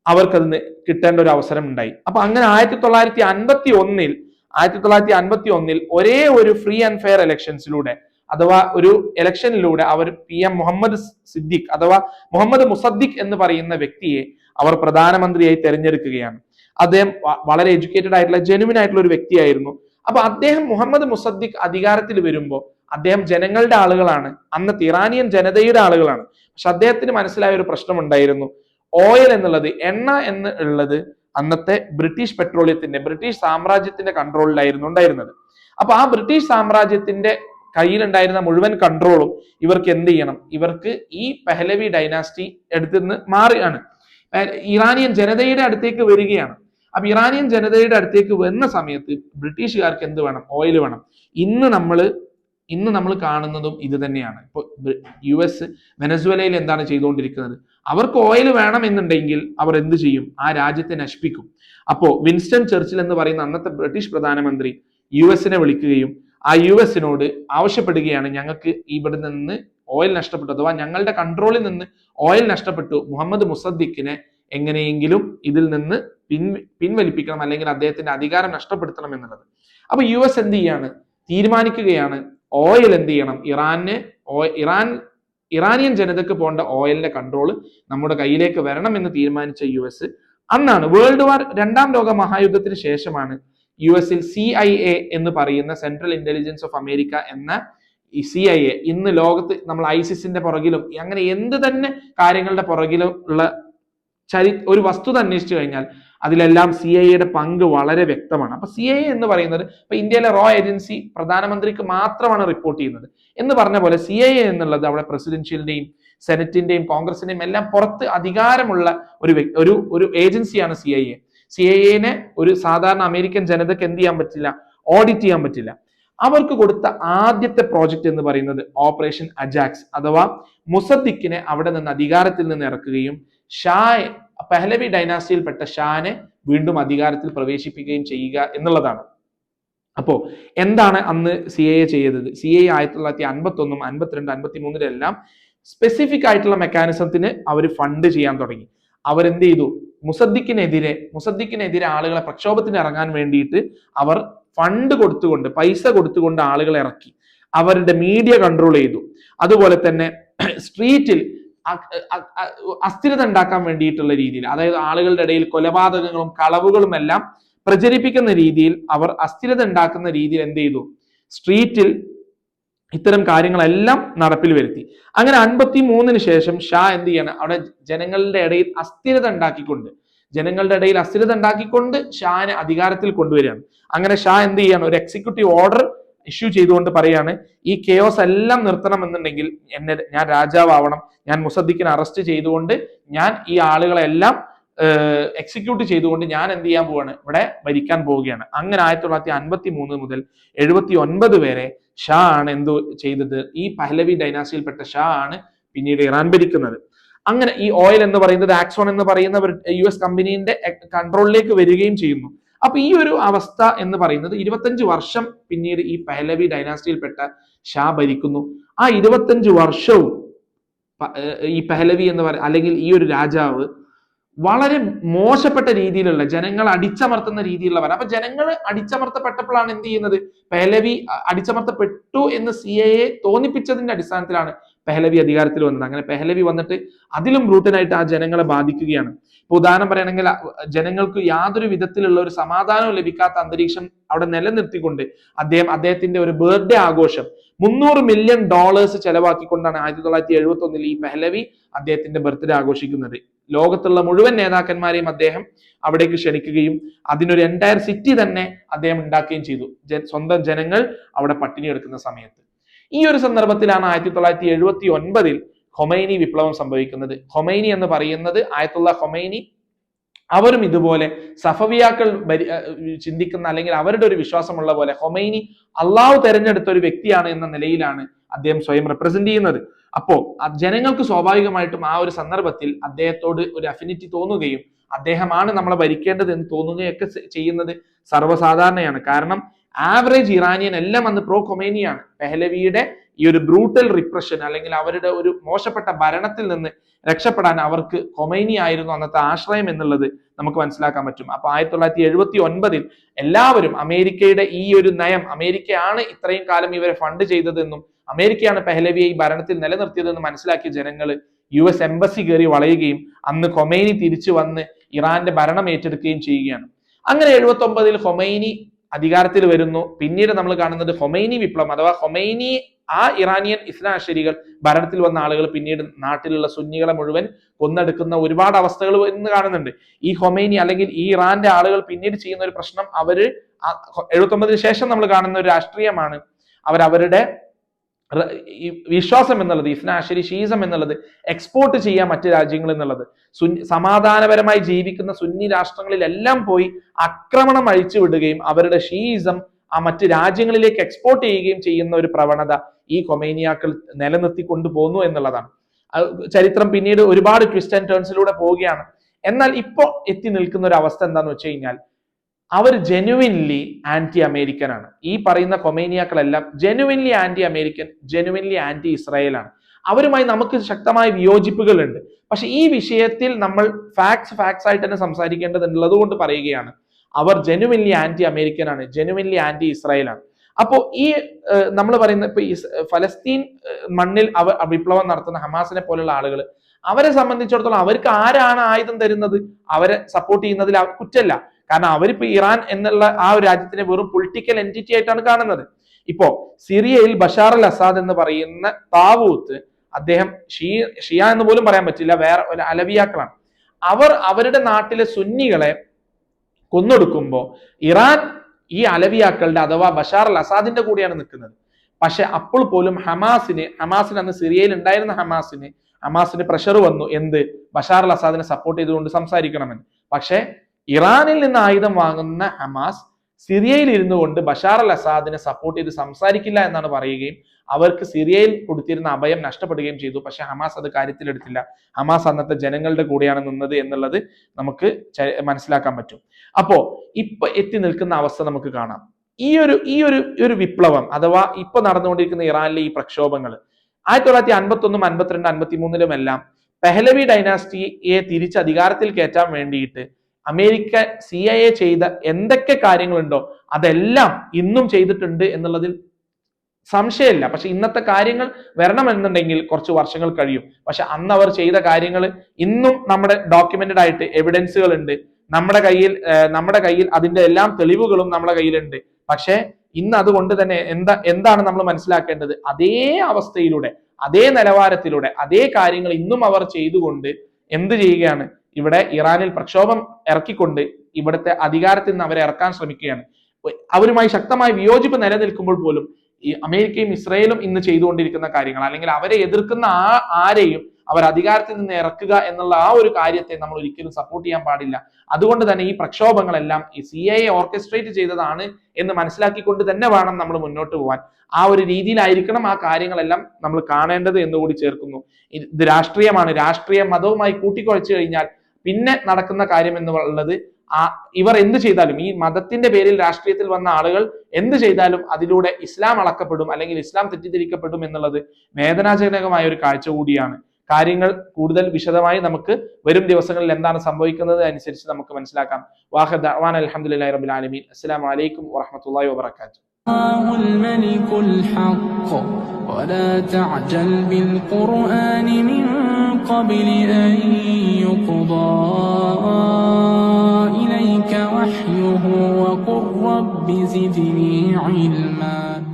അവർക്കതിന് കിട്ടേണ്ട ഒരു അവസരം ഉണ്ടായി. അപ്പൊ അങ്ങനെ ആയിരത്തി തൊള്ളായിരത്തി അൻപത്തി ഒന്നിൽ ആയിരത്തി തൊള്ളായിരത്തി അൻപത്തി ഒന്നിൽ ഒരേ ഒരു ഫ്രീ ആൻഡ് ഫെയർ ഇലക്ഷൻസിലൂടെ അഥവാ ഒരു ഇലക്ഷനിലൂടെ അവർ പി എം മുഹമ്മദ് സിദ്ദിഖ് അഥവാ മുഹമ്മദ് മുസദ്ദിഖ് എന്ന് പറയുന്ന വ്യക്തിയെ അവർ പ്രധാനമന്ത്രിയായി തെരഞ്ഞെടുക്കുകയാണ്. അദ്ദേഹം വളരെ എഡ്യൂക്കേറ്റഡ് ആയിട്ടുള്ള ജെനുവിൻ ആയിട്ടുള്ള ഒരു വ്യക്തിയായിരുന്നു. അപ്പൊ അദ്ദേഹം മുഹമ്മദ് മുസദ്ദിഖ് അധികാരത്തിൽ വരുമ്പോൾ അദ്ദേഹം ജനങ്ങളുടെ ആളുകളാണ്. അന്ന് ഇറാനിയൻ ജനതയുടെ ആളുകളാണ്. പക്ഷെ അദ്ദേഹത്തിന് മനസ്സിലായ ഒരു പ്രശ്നം ഉണ്ടായിരുന്നു. ഓയിൽ എന്നുള്ളത് എണ്ണ എന്ന് ഉള്ളത് അന്നത്തെ ബ്രിട്ടീഷ് പെട്രോളിയത്തിന്റെ ബ്രിട്ടീഷ് സാമ്രാജ്യത്തിന്റെ കൺട്രോളിലായിരുന്നു ഉണ്ടായിരുന്നത്. അപ്പൊ ആ ബ്രിട്ടീഷ് സാമ്രാജ്യത്തിന്റെ കയ്യിലുണ്ടായിരുന്ന മുഴുവൻ കൺട്രോളും ഇവർക്ക് എന്ത് ചെയ്യണം? ഇവർക്ക് ഈ പെഹലവി ഡൈനാസ്റ്റി എടുത്തു നിന്ന് മാറുകയാണ്. ഇറാനിയൻ ജനതയുടെ അടുത്തേക്ക് വരികയാണ്. അപ്പൊ ഇറാനിയൻ ജനതയുടെ അടുത്തേക്ക് വന്ന സമയത്ത് ബ്രിട്ടീഷുകാർക്ക് എന്ത് വേണം? ഓയിൽ വേണം. ഇന്ന് നമ്മൾ ഇന്ന് നമ്മൾ കാണുന്നതും ഇത് തന്നെയാണ്. ഇപ്പൊ യു എസ് വെനസ്വലയിൽ എന്താണ് ചെയ്തുകൊണ്ടിരിക്കുന്നത്? അവർക്ക് ഓയിൽ വേണമെന്നുണ്ടെങ്കിൽ അവർ എന്ത് ചെയ്യും? ആ രാജ്യത്തെ നശിപ്പിക്കും. അപ്പോ വിൻസ്റ്റൺ ചർച്ചിൽ എന്ന് പറയുന്ന അന്നത്തെ ബ്രിട്ടീഷ് പ്രധാനമന്ത്രി യു എസിനെ വിളിക്കുകയും ആ യു എസിനോട് ആവശ്യപ്പെടുകയാണ് ഞങ്ങൾക്ക് ഇവിടെ നിന്ന് ഓയിൽ നഷ്ടപ്പെട്ടു അഥവാ ഞങ്ങളുടെ കൺട്രോളിൽ നിന്ന് ഓയിൽ നഷ്ടപ്പെട്ടു. മുഹമ്മദ് മുസദ്ദിഖിനെ എങ്ങനെയെങ്കിലും ഇതിൽ നിന്ന് പിൻ പിൻവലിപ്പിക്കണം അല്ലെങ്കിൽ അദ്ദേഹത്തിന്റെ അധികാരം നഷ്ടപ്പെടുത്തണം എന്നുള്ളത്. അപ്പൊ യു എസ് എന്ത് ചെയ്യാണ്? തീരുമാനിക്കുകയാണ്. ഓയിൽ എന്ത് ചെയ്യണം? ഇറാന് ഇറാൻ ഇറാനിയൻ ജനതയ്ക്ക് പോകേണ്ട ഓയിലിന്റെ കൺട്രോൾ നമ്മുടെ കയ്യിലേക്ക് വരണം എന്ന് തീരുമാനിച്ച യു എസ് അന്നാണ് വേൾഡ് വാർ രണ്ടാം ലോക മഹായുദ്ധത്തിന് ശേഷമാണ് യു എസിൽ സി ഐ എ എന്ന് പറയുന്ന സെൻട്രൽ ഇന്റലിജൻസ് ഓഫ് അമേരിക്ക എന്ന ഈ സി ഐ എ ഇന്ന് ലോകത്ത് നമ്മൾ ഐസിസിന്റെ പുറകിലും അങ്ങനെ എന്ത് തന്നെ കാര്യങ്ങളുടെ പുറകിലും ഉള്ള ചരി ഒരു വസ്തുത അന്വേഷിച്ചു കഴിഞ്ഞാൽ അതിലെല്ലാം സി ഐ എയുടെ പങ്ക് വളരെ വ്യക്തമാണ്. അപ്പൊ സി ഐ എ എന്ന് പറയുന്നത് ഇപ്പൊ ഇന്ത്യയിലെ റോ ഏജൻസി പ്രധാനമന്ത്രിക്ക് മാത്രമാണ് റിപ്പോർട്ട് ചെയ്യുന്നത്. എന്ന് പറഞ്ഞ പോലെ സി ഐ എ എന്നുള്ളത് അവിടെ പ്രസിഡൻഷ്യലിന്റെയും സെനറ്റിന്റെയും കോൺഗ്രസിന്റെയും എല്ലാം പുറത്ത് അധികാരമുള്ള ഒരു ഒരു ഒരു ഏജൻസിയാണ് C I A C I എനെ ഒരു സാധാരണ അമേരിക്കൻ ജനതയ്ക്ക് എന്ത് ചെയ്യാൻ പറ്റില്ല? ഓഡിറ്റ് ചെയ്യാൻ പറ്റില്ല. അവർക്ക് കൊടുത്ത ആദ്യത്തെ പ്രോജക്റ്റ് എന്ന് പറയുന്നത് ഓപ്പറേഷൻ അജാക്സ് അഥവാ മുസദ്ദിഖിനെ അവിടെ നിന്ന് അധികാരത്തിൽ നിന്ന് ഇറക്കുകയും ഷാ പെഹലവി ഡൈനാസ്റ്റിയിൽപ്പെട്ട ഷാനെ വീണ്ടും അധികാരത്തിൽ പ്രവേശിപ്പിക്കുകയും ചെയ്യുക എന്നുള്ളതാണ്. അപ്പോ എന്താണ് അന്ന് സി എ ചെയ്തത്? സി എ ആയിരത്തി തൊള്ളായിരത്തി അൻപത്തി ഒന്നും അൻപത്തിരണ്ട് അൻപത്തി മൂന്നിലെല്ലാം സ്പെസിഫിക് ആയിട്ടുള്ള മെക്കാനിസത്തിന് അവർ ഫണ്ട് ചെയ്യാൻ തുടങ്ങി. അവരെന്ത് ചെയ്തു? മുസദ്ദിക്കിനെതിരെ മുസദ്ദിക്കിനെതിരെ ആളുകളെ പ്രക്ഷോഭത്തിന് ഇറങ്ങാൻ വേണ്ടിയിട്ട് അവർ ഫണ്ട് കൊടുത്തുകൊണ്ട് പൈസ കൊടുത്തുകൊണ്ട് ആളുകളെ ഇറക്കി. അവരുടെ മീഡിയ കൺട്രോൾ ചെയ്തു. അതുപോലെ തന്നെ സ്ട്രീറ്റിൽ അസ്ഥിരത ഉണ്ടാക്കാൻ വേണ്ടിയിട്ടുള്ള രീതിയിൽ അതായത് ആളുകളുടെ ഇടയിൽ കൊലപാതകങ്ങളും കളവുകളും എല്ലാം പ്രചരിപ്പിക്കുന്ന രീതിയിൽ അവർ അസ്ഥിരത ഉണ്ടാക്കുന്ന രീതിയിൽ എന്ത് ചെയ്തു? സ്ട്രീറ്റിൽ ഇത്തരം കാര്യങ്ങളെല്ലാം നടപ്പിൽ വരുത്തി. അങ്ങനെ അൻപത്തി മൂന്നിന് ശേഷം ഷാ എന്ത് ചെയ്യണം? അവിടെ ജനങ്ങളുടെ ഇടയിൽ അസ്ഥിരത ഉണ്ടാക്കിക്കൊണ്ട് ജനങ്ങളുടെ ഇടയിൽ അസ്ഥിരത ഉണ്ടാക്കിക്കൊണ്ട് ഷാനെ അധികാരത്തിൽ കൊണ്ടുവരികയാണ്. അങ്ങനെ ഷാ എന്ത് ചെയ്യാണ്? ഒരു എക്സിക്യൂട്ടീവ് ഓർഡർ ഇഷ്യൂ ചെയ്തുകൊണ്ട് പറയാണ് ഈ കെയോസ് എല്ലാം നിർത്തണം എന്നുണ്ടെങ്കിൽ എന്നെ ഞാൻ രാജാവാവണം. ഞാൻ മുസദ്ദിഖിനെ അറസ്റ്റ് ചെയ്തുകൊണ്ട് ഞാൻ ഈ ആളുകളെല്ലാം എക്സിക്യൂട്ട് ചെയ്തുകൊണ്ട് ഞാൻ എന്ത് ചെയ്യാൻ പോവാണ്? ഇവിടെ ഭരിക്കാൻ പോവുകയാണ്. അങ്ങനെ ആയിരത്തി തൊള്ളായിരത്തി അൻപത്തി മൂന്ന് മുതൽ എഴുപത്തി ഒൻപത് വരെ ഷാ ആണ് എന്തു ചെയ്തത്? ഈ പഹലവി ഡൈനാസിയിൽപ്പെട്ട ഷാ ആണ് പിന്നീട് ഇറാൻ ഭരിക്കുന്നത്. അങ്ങനെ ഈ ഓയിൽ എന്ന് പറയുന്നത് ആക്സോൺ എന്ന് പറയുന്ന യു എസ് കമ്പനീന്റെ കൺട്രോളിലേക്ക് വരികയും ചെയ്യുന്നു. അപ്പൊ ഈ ഒരു അവസ്ഥ എന്ന് പറയുന്നത് ഇരുപത്തഞ്ച് വർഷം പിന്നീട് ഈ പഹലവി ഡൈനാസ്റ്റിയിൽപ്പെട്ട ഷാ ഭരിക്കുന്നു. ആ ഇരുപത്തഞ്ച് വർഷവും ഈ പഹലവി എന്ന് പറയുന്ന അല്ലെങ്കിൽ ഈ ഒരു രാജാവ് വളരെ മോശപ്പെട്ട രീതിയിലുള്ള ജനങ്ങൾ അടിച്ചമർത്തുന്ന രീതിയിലുള്ളവർ. അപ്പൊ ജനങ്ങൾ അടിച്ചമർത്തപ്പെട്ടപ്പോഴാണ് എന്ത് ചെയ്യുന്നത്? പെഹലവി അടിച്ചമർത്തപ്പെട്ടു എന്ന് സി എ തോന്നിപ്പിച്ചതിന്റെ അടിസ്ഥാനത്തിലാണ് പെഹലവി അധികാരത്തിൽ വന്നത്. അങ്ങനെ പെഹലവി വന്നിട്ട് അതിലും ബ്രൂട്ടനായിട്ട് ആ ജനങ്ങളെ ബാധിക്കുകയാണ്. ഇപ്പൊ ഉദാഹരണം പറയുകയാണെങ്കിൽ ജനങ്ങൾക്ക് യാതൊരു വിധത്തിലുള്ള ഒരു സമാധാനവും ലഭിക്കാത്ത അന്തരീക്ഷം അവിടെ നിലനിർത്തിക്കൊണ്ട് അദ്ദേഹം അദ്ദേഹത്തിന്റെ ഒരു ബർത്ത്ഡേ ആഘോഷം മുന്നൂറ് മില്യൺ ഡോളേഴ്സ് ചെലവാക്കിക്കൊണ്ടാണ് ആയിരത്തി തൊള്ളായിരത്തി എഴുപത്തി ഒന്നിൽ ഈ പെഹലവി അദ്ദേഹത്തിന്റെ ബർത്ത്ഡേ ആഘോഷിക്കുന്നത്. ലോകത്തുള്ള മുഴുവൻ നേതാക്കന്മാരെയും അദ്ദേഹം അവിടേക്ക് ക്ഷണിക്കുകയും അതിനൊരു എന്റയർ സിറ്റി തന്നെ അദ്ദേഹം ഉണ്ടാക്കുകയും ചെയ്തു. സ്വന്തം ജനങ്ങൾ അവിടെ പട്ടിണി എടുക്കുന്ന സമയത്ത്. ഈ ഒരു സന്ദർഭത്തിലാണ് ആയിരത്തി തൊള്ളായിരത്തി എഴുപത്തി ഒൻപതിൽ ഹൊമൈനി വിപ്ലവം സംഭവിക്കുന്നത്. ഹൊമൈനി എന്ന് പറയുന്നത് ആയത്തുള്ള ഹൊമൈനി അവരും ഇതുപോലെ സഫവിയാക്കൾ ചിന്തിക്കുന്ന അല്ലെങ്കിൽ അവരുടെ ഒരു വിശ്വാസമുള്ള പോലെ ഹൊമൈനി അള്ളാഹു തെരഞ്ഞെടുത്ത ഒരു വ്യക്തിയാണ് എന്ന നിലയിലാണ് അദ്ദേഹം സ്വയം റെപ്രസെന്റ് ചെയ്യുന്നത്. അപ്പോ ജനങ്ങൾക്ക് സ്വാഭാവികമായിട്ടും ആ ഒരു സന്ദർഭത്തിൽ അദ്ദേഹത്തോട് ഒരു അഫിനിറ്റി തോന്നുകയും അദ്ദേഹമാണ് നമ്മളെ ഭരിക്കേണ്ടത് എന്ന് തോന്നുകയൊക്കെ ചെയ്യുന്നത് സർവസാധാരണയാണ്. കാരണം ആവറേജ് ഇറാനിയൻ എല്ലാം അന്ന് പ്രോ കൊമേനിയാണ് പെഹലവിയുടെ ഈ ഒരു ബ്രൂട്ടൽ റിപ്രഷൻ അല്ലെങ്കിൽ അവരുടെ ഒരു മോശപ്പെട്ട ഭരണത്തിൽ നിന്ന് രക്ഷപ്പെടാൻ അവർക്ക് കൊമൈനി ആയിരുന്നു അന്നത്തെ ആശ്രയം എന്നുള്ളത് നമുക്ക് മനസ്സിലാക്കാൻ പറ്റും. അപ്പൊ ആയിരത്തി തൊള്ളായിരത്തി എഴുപത്തി ഒൻപതിൽ എല്ലാവരും അമേരിക്കയുടെ ഈ ഒരു നയം അമേരിക്കയാണ് ഇത്രയും കാലം ഇവരെ ഫണ്ട് ചെയ്തതെന്നും അമേരിക്കയാണ് പെഹലവിയെ ഈ ഭരണത്തിൽ നിലനിർത്തിയതെന്ന് മനസ്സിലാക്കിയ ജനങ്ങൾ യു എസ് എംബസി കയറി വളയുകയും അന്ന് കൊമൈനി തിരിച്ചു വന്ന് ഇറാന്റെ ഭരണം ഏറ്റെടുക്കുകയും ചെയ്യുകയാണ്. അങ്ങനെ എഴുപത്തി ഒമ്പതിൽ ഹൊമൈനി അധികാരത്തിൽ വരുന്നു. പിന്നീട് നമ്മൾ കാണുന്നത് ഹൊമൈനി വിപ്ലവം അഥവാ ഹൊമൈനി ആ ഇറാനിയൻ ഇസ്ലാശരികൾ ഭരണത്തിൽ വന്ന ആളുകൾ പിന്നീട് നാട്ടിലുള്ള സുന്നികളെ മുഴുവൻ കൊന്നെടുക്കുന്ന ഒരുപാട് അവസ്ഥകൾ ഇന്ന് കാണുന്നുണ്ട്. ഈ ഹൊമൈനി അല്ലെങ്കിൽ ഈ ഇറാന്റെ ആളുകൾ പിന്നീട് ചെയ്യുന്ന ഒരു പ്രശ്നം അവർ എഴുപത്തി ഒമ്പതിന് ശേഷം നമ്മൾ കാണുന്ന ഒരു രാഷ്ട്രീയമാണ്. അവരവരുടെ ഈ വിശ്വാസം എന്നുള്ളത് ഇസ്നാശരി ഷീസം എന്നുള്ളത് എക്സ്പോർട്ട് ചെയ്യാൻ മറ്റു രാജ്യങ്ങൾ എന്നുള്ളത്. സു സമാധാനപരമായി ജീവിക്കുന്ന സുന്നി രാഷ്ട്രങ്ങളിലെല്ലാം പോയി ആക്രമണം അഴിച്ചു വിടുകയും അവരുടെ ഷീസം ആ മറ്റ് രാജ്യങ്ങളിലേക്ക് എക്സ്പോർട്ട് ചെയ്യുകയും ചെയ്യുന്ന ഒരു പ്രവണത ഈ കൊമേനിയാക്കൾ നിലനിർത്തി കൊണ്ടുപോകുന്നു എന്നുള്ളതാണ്. ചരിത്രം പിന്നീട് ഒരുപാട് ട്വിസ്റ്റ് ആൻഡ് ടേൺസിലൂടെ പോവുകയാണ്. എന്നാൽ ഇപ്പോൾ എത്തി നിൽക്കുന്ന ഒരു അവസ്ഥ എന്താന്ന് വെച്ച് കഴിഞ്ഞാൽ അവർ ജെനുവിൻലി ആന്റി അമേരിക്കൻ ആണ്. ഈ പറയുന്ന കൊമേനിയാക്കളെല്ലാം genuinely anti American genuinely anti Israel ആണ്. അവരുമായി നമുക്ക് ശക്തമായ വിയോജിപ്പുകളുണ്ട്. പക്ഷെ ഈ വിഷയത്തിൽ നമ്മൾ ഫാക്ട്സ് ഫാക്ട്സ് ആയിട്ട് തന്നെ സംസാരിക്കേണ്ടതുള്ളത് കൊണ്ട് പറയുകയാണ് അവർ ജെനുവിൻലി ആന്റി അമേരിക്കൻ ആണ് ജെനുവിൻലി ആന്റി ഇസ്രായേൽ ആണ്. അപ്പോൾ ഈ നമ്മൾ പറയുന്ന ഇപ്പൊ ഫലസ്തീൻ മണ്ണിൽ അവ വിപ്ലവം നടത്തുന്ന ഹമാസിനെ പോലുള്ള ആളുകൾ അവരെ സംബന്ധിച്ചിടത്തോളം അവർക്ക് ആരാണ് ആയുധം തരുന്നത്? അവരെ സപ്പോർട്ട് ചെയ്യുന്നതിൽ അവർ കുറ്റല്ല. കാരണം അവരിപ്പോ ഇറാൻ എന്നുള്ള ആ ഒരു രാജ്യത്തിനെ വെറും പൊളിറ്റിക്കൽ എന്റിറ്റി ആയിട്ടാണ് കാണുന്നത്. ഇപ്പോ സിറിയയിൽ ബഷാർ അൽ അസാദ് എന്ന് പറയുന്ന താവൂത്ത് അദ്ദേഹം ഷീ ഷിയ എന്ന് പോലും പറയാൻ പറ്റില്ല വേറെ ഒരു അലവിയാക്കളാണ്. അവർ അവരുടെ നാട്ടിലെ സുന്നികളെ കൊന്നൊടുക്കുമ്പോൾ ഇറാൻ ഈ അലവിയാക്കളുടെ അഥവാ ബഷാർ അൽ അസാദിന്റെ കൂടെയാണ് നിൽക്കുന്നത്. പക്ഷെ അപ്പോൾ പോലും ഹമാസിന് ഹമാസിന് അന്ന് സിറിയയിൽ ഉണ്ടായിരുന്ന ഹമാസിന് ഹമാസിന് പ്രഷർ വന്നു എന്ത്? ബഷാർ അൽ അസാദിനെ സപ്പോർട്ട് ചെയ്തുകൊണ്ട് സംസാരിക്കണമെന്ന്. പക്ഷെ ഇറാനിൽ നിന്ന് ആയുധം വാങ്ങുന്ന ഹമാസ് സിറിയയിൽ ഇരുന്നു കൊണ്ട് ബഷാർ അൽ അസാദിനെ സപ്പോർട്ട് ചെയ്ത് സംസാരിക്കില്ല എന്നാണ് പറയുകയും അവർക്ക് സിറിയയിൽ കൊടുത്തിരുന്ന അഭയം നഷ്ടപ്പെടുകയും ചെയ്തു. പക്ഷെ ഹമാസ് അത് കാര്യത്തിലെടുത്തില്ല. ഹമാസ് അന്നത്തെ ജനങ്ങളുടെ കൂടെയാണ് നിന്നത് എന്നുള്ളത് നമുക്ക് മനസ്സിലാക്കാൻ പറ്റും. അപ്പോ ഇപ്പൊ എത്തി നിൽക്കുന്ന അവസ്ഥ നമുക്ക് കാണാം. ഈ ഒരു ഈ ഒരു ഒരു വിപ്ലവം അഥവാ ഇപ്പൊ നടന്നുകൊണ്ടിരിക്കുന്ന ഇറാനിലെ ഈ പ്രക്ഷോഭങ്ങൾ ആയിരത്തി തൊള്ളായിരത്തി അൻപത്തി ഒന്നും അൻപത്തിരണ്ട് അൻപത്തി മൂന്നിലും എല്ലാം പെഹലവി ഡൈനാസ്റ്റിയെ തിരിച്ച് അധികാരത്തിൽ കയറ്റാൻ വേണ്ടിയിട്ട് അമേരിക്ക സി ഐ എ ചെയ്ത എന്തൊക്കെ കാര്യങ്ങളുണ്ടോ അതെല്ലാം ഇന്നും ചെയ്തിട്ടുണ്ട് എന്നുള്ളതിൽ സംശയമില്ല. പക്ഷെ ഇന്നത്തെ കാര്യങ്ങൾ വരണമെന്നുണ്ടെങ്കിൽ കുറച്ച് വർഷങ്ങൾ കഴിയും. പക്ഷെ അന്ന് അവർ ചെയ്ത കാര്യങ്ങൾ ഇന്നും നമ്മുടെ ഡോക്യുമെന്റഡ് ആയിട്ട് എവിഡൻസുകൾ ഉണ്ട് നമ്മുടെ കയ്യിൽ നമ്മുടെ കയ്യിൽ അതിന്റെ എല്ലാം തെളിവുകളും നമ്മുടെ കയ്യിലുണ്ട്. പക്ഷെ ഇന്ന് അതുകൊണ്ട് തന്നെ എന്താ എന്താണ് നമ്മൾ മനസ്സിലാക്കേണ്ടത്? അതേ അവസ്ഥയിലൂടെ അതേ നിലവാരത്തിലൂടെ അതേ കാര്യങ്ങൾ ഇന്നും അവർ ചെയ്തുകൊണ്ട് എന്ത് ചെയ്യുകയാണ്? ഇവിടെ ഇറാനിൽ പ്രക്ഷോഭം ഇറക്കിക്കൊണ്ട് ഇവിടുത്തെ അധികാരത്തിൽ നിന്ന് അവരെ ഇറക്കാൻ ശ്രമിക്കുകയാണ്. അവരുമായി ശക്തമായ വിയോജിപ്പ് നിലനിൽക്കുമ്പോൾ പോലും ഈ അമേരിക്കയും ഇസ്രയേലും ഇന്ന് ചെയ്തുകൊണ്ടിരിക്കുന്ന കാര്യങ്ങൾ അല്ലെങ്കിൽ അവരെ എതിർക്കുന്ന ആ ആരെയും അവർ അധികാരത്തിൽ നിന്ന് ഇറക്കുക എന്നുള്ള ആ ഒരു കാര്യത്തെ നമ്മൾ ഒരിക്കലും സപ്പോർട്ട് ചെയ്യാൻ പാടില്ല. അതുകൊണ്ട് തന്നെ ഈ പ്രക്ഷോഭങ്ങളെല്ലാം ഈ സി ഐ ഓർക്കസ്ട്രേറ്റ് ചെയ്തതാണ് എന്ന് മനസ്സിലാക്കിക്കൊണ്ട് തന്നെ വേണം നമ്മൾ മുന്നോട്ട് പോകാൻ ആ ഒരു രീതിയിലായിരിക്കണം ആ കാര്യങ്ങളെല്ലാം നമ്മൾ കാണേണ്ടത് എന്നുകൂടി ചേർക്കുന്നു. ഇത് രാഷ്ട്രീയമാണ്. രാഷ്ട്രീയ മതവുമായി കൂട്ടിക്കുഴച്ചു കഴിഞ്ഞാൽ പിന്നെ നടക്കുന്ന കാര്യം എന്നുള്ളത് ആ ഇവർ എന്ത് ചെയ്താലും ഈ മതത്തിന്റെ പേരിൽ രാഷ്ട്രീയത്തിൽ വന്ന ആളുകൾ എന്ത് ചെയ്താലും അതിലൂടെ ഇസ്ലാം അളക്കപ്പെടും അല്ലെങ്കിൽ ഇസ്ലാം തെറ്റിദ്ധരിക്കപ്പെടും എന്നുള്ളത് വേദനാജനകമായ ഒരു കാഴ്ച കൂടിയാണ്. കാര്യങ്ങൾ കൂടുതൽ വിശദമായി നമുക്ക് വരും ദിവസങ്ങളിൽ എന്താണ് സംഭവിക്കുന്നത് അനുസരിച്ച് നമുക്ക് മനസ്സിലാക്കാം. വാഹദ് അലഹമുല്ലാ റബുലാലമീൻ അസ്സാം വലൈക്കും വാഹമത്തല്ലാ വാബർക്കാത്തു الملك الحق. ولا تعجل بالقرآن من قبل أن يقضى إليك وحيه وقل رب زدني علما.